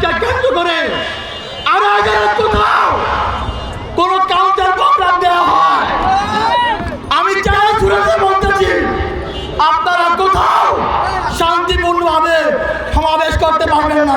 ইসলামকে দেওয়া হয়। আমি আপনারা কোথাও শান্তিপূর্ণভাবে সমাবেশ করতে পারবেন না।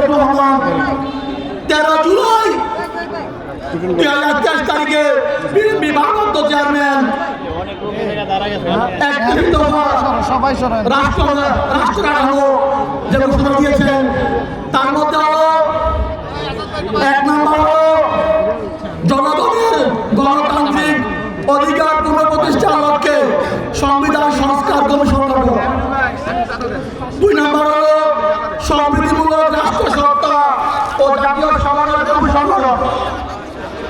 মুজিবুর রহমান। তেরো জুলাই। দুই হাজার তেইশ তারিখে বিএনপি ভারত চেয়ারম্যান যে ঘোষণা দিয়েছেন, তার মধ্যে এক নম্বর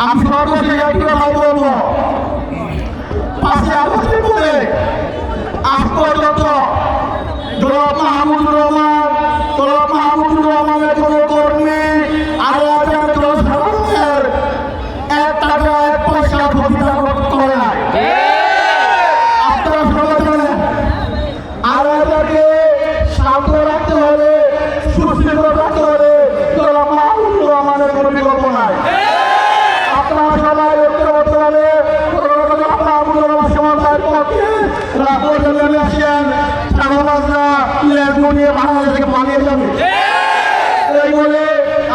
আমি সর্বশেষ একটি কথা বলব পাশে আলোচনা করে আজ পর্যন্ত হয়ে যাবে এই বলে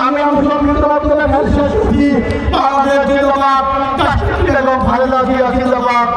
আমি আমার সংক্ষিপ্ত বক্তব্য শেষ করছি বাংলাদেশ জিন্দাবাদ। কাশ্মীর বেগম খালেদা জিয়া জিন্দাবাদ।